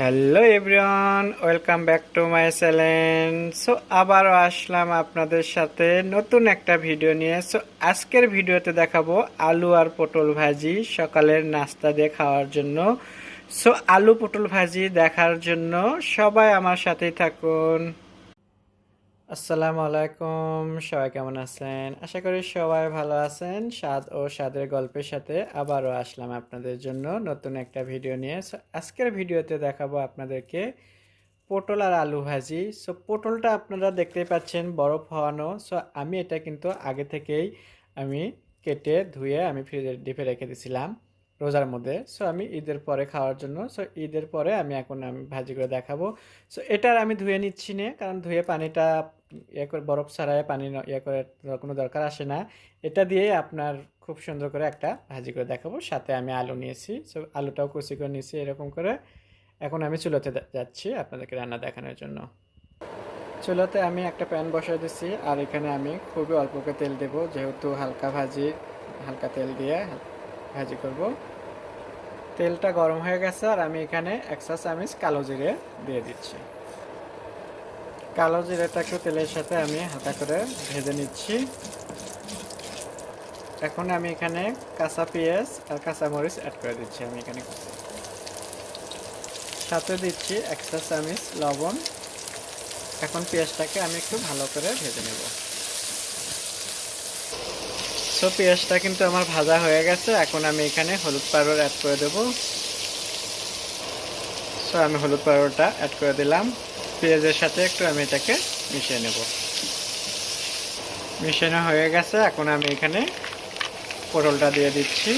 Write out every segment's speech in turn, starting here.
Hello everyone welcome back to my channel so আবারও আসলাম আপনাদের সাথে নতুন একটা ভিডিও নিয়ে। সো আজকের ভিডিওতে দেখাবো আলু আর পটল ভাজি সকালের নাস্তা দিয়ে খাওয়ার জন্য। সো আলু পটল ভাজি দেখার জন্য সবাই আমার সাথেই থাকুন। আসসালামু আলাইকুম, সবাই কেমন আছেন? আশা করি সবাই ভালো আছেন। স্বাদ ও স্বাদের গল্পের সাথে আবারও আসলাম আপনাদের জন্য নতুন একটা ভিডিও নিয়ে। আজকের ভিডিওতে দেখাবো আপনাদেরকে পটল আর আলু ভাজি। সো পটলটা আপনারা দেখতেই পাচ্ছেন বরফ হওয়ানো। সো আমি এটা কিন্তু আগে থেকেই আমি কেটে ধুয়ে আমি ফ্রিজে ডিপে রেখে দিয়েছিলাম রোজার মধ্যে। সো আমি ঈদের পরে খাওয়ার জন্য। সো ঈদের পরে আমি এখন আমি ভাজি করে দেখাবো। সো এটার আমি ধুয়ে নিচ্ছি না, কারণ ধুয়ে পানিটা ইয়ে করে, বরফ ছাড়াই পানি ইয়ে করে কোনো দরকার আসে না। এটা দিয়ে আপনার খুব সুন্দর করে একটা ভাজি করে দেখাবো। সাথে আমি আলু নিয়েছি। সো আলুটাও কুচি করে নিয়েছি এরকম করে। এখন আমি চুলোতে যাচ্ছি আপনাদেরকে রান্না দেখানোর জন্য। চুলোতে আমি একটা প্যান বসাই দিচ্ছি আর এখানে আমি খুবই অল্প করে তেল দেবো, যেহেতু হালকা ভাজি হালকা তেল দিয়ে ভাজি করব। তেলটা গরম হয়ে গেছে আর আমি এখানে একশো চামিচ কালো জিরে দিয়ে দিচ্ছি। কালো জিরেটা একটু তেলের সাথে আমি হালকা করে ভেজে নিচ্ছি। এখন আমি এখানে কাঁচা পেঁয়াজ আর কাঁচা মরিচ অ্যাড করে দিচ্ছি আমি এখানে। সাথে দিচ্ছি একশো চামিচ লবণ। এখন পেঁয়াজটাকে আমি একটু ভালো করে ভেজে নেব। সো পেঁয়াজটা কিন্তু আমার ভাজা হয়ে গেছে। এখন আমি এখানে হলুদ পাউডার অ্যাড করে দেব। সো আমি হলুদ পাউডারটা অ্যাড করে দিলাম। পেঁয়াজের সাথে একটু আমি এটাকে মিশিয়ে নেব। মিশানো হয়ে গেছে। এখন আমি এখানে পটলটা দিয়ে দিচ্ছি।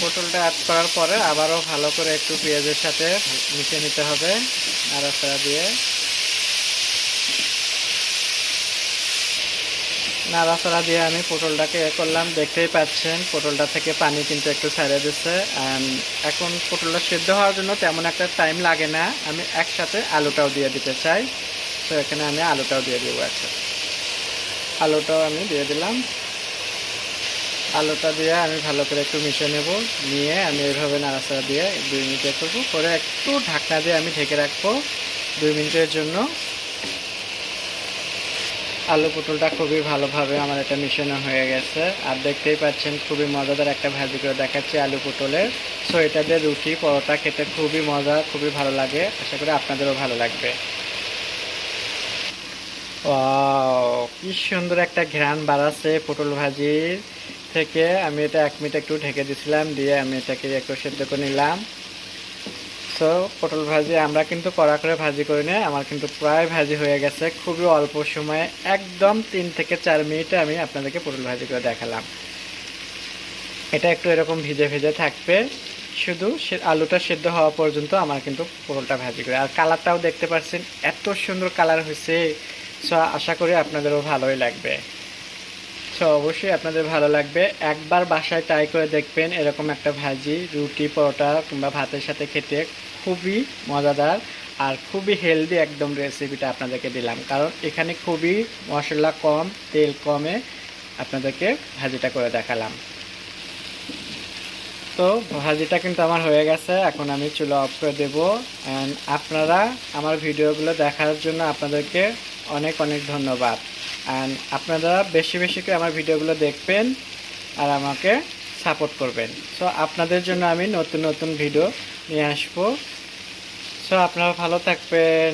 পটলটা অ্যাড করার পরে আবারও ভালো করে একটু পেঁয়াজের সাথে মিশিয়ে নিতে হবে। নাড়াচাড়া দিয়ে। নাড়াচাড়া দিয়ে আমি পটলটাকে এ করলাম। দেখতেই পাচ্ছেন, পটলটা থেকে পানি কিন্তু একটু ছেড়ে দিচ্ছে। এখন পটলটা সেদ্ধ হওয়ার জন্য তেমন একটা টাইম লাগে না। আমি একসাথে আলুটাও দিয়ে দিতে চাই। তো এখানে আমি আলুটাও দিয়ে দেবো একসাথে আলুটাও আমি দিয়ে দিলাম। আলুটা দিয়ে আমি ভালো করে একটু মিশে নেব। নিয়ে আমি এইভাবে নাড়াচাড়া দিয়ে দুই মিনিট করব। করে একটু ঢাকনা দিয়ে আমি ঢেকে রাখব। দুই মিনিটের জন্য। আলু পটলটা খুবই ভালোভাবে আমার এটা মিশানো হয়ে গেছে। আর দেখতেই পাচ্ছেন, খুবই মজাদার একটা ভাজি করে দেখাচ্ছি আলু পটলের। সো এটা দিয়ে রুটি, পরোটা খেতে খুবই মজা, খুবই ভালো লাগে। আশা করি আপনাদেরও ভালো লাগবে। কি সুন্দর একটা ঘ্রাণ বাড়াচ্ছে পটল ভাজির থেকে। আমি এটা এক মিনিট একটু ঢেকে দিছিলাম, দিয়ে আমি এটাকে একটু সেদ্ধ করে নিলাম। সো পটল ভাজি আমরা কিন্তু কড়া করে ভাজি করি না আমার কিন্তু প্রায় ভাজি হয়ে গেছে। খুবই অল্প সময়ে, একদম তিন থেকে চার মিনিটে আমি আপনাদেরকে পটল ভাজি করে দেখালাম। এটা একটু এরকম ভিজে ভিজে থাকবে, শুধু সে আলুটা সেদ্ধ হওয়া পর্যন্ত আমার কিন্তু পটলটা ভাজি করে। আর কালারটাও দেখতে পাচ্ছেন, এত সুন্দর কালার হয়েছে। সো আশা করি আপনাদেরও ভালোই লাগবে। সো অবশ্যই আপনাদের ভালো লাগবে। একবার বাসায় ট্রাই করে দেখবেন এরকম একটা ভাজি, রুটি, পরোটা কিংবা ভাতের সাথে খেতে খুবই মজাদার আর খুবই হেলদি একদম রেসিপিটা আপনাদেরকে দিলাম। কারণ এখানে খুবই মশলা কম, তেল কমে আপনাদেরকে ভাজিটা করে দেখালাম। তো ভাজিটা কিন্তু আমার হয়ে গেছে, এখন আমি চুলো অফ করে দেবো। অ্যান্ড আপনারা আমার ভিডিওগুলো দেখার জন্য আপনাদেরকে অনেক অনেক ধন্যবাদ। অ্যান্ড আপনারা বেশি বেশি করে আমার ভিডিওগুলো দেখবেন আর আমাকে সাপোর্ট করবেন। সো আপনাদের জন্য আমি নতুন নতুন ভিডিও নিয়ে আসব। সো আপনারা ভালো থাকবেন।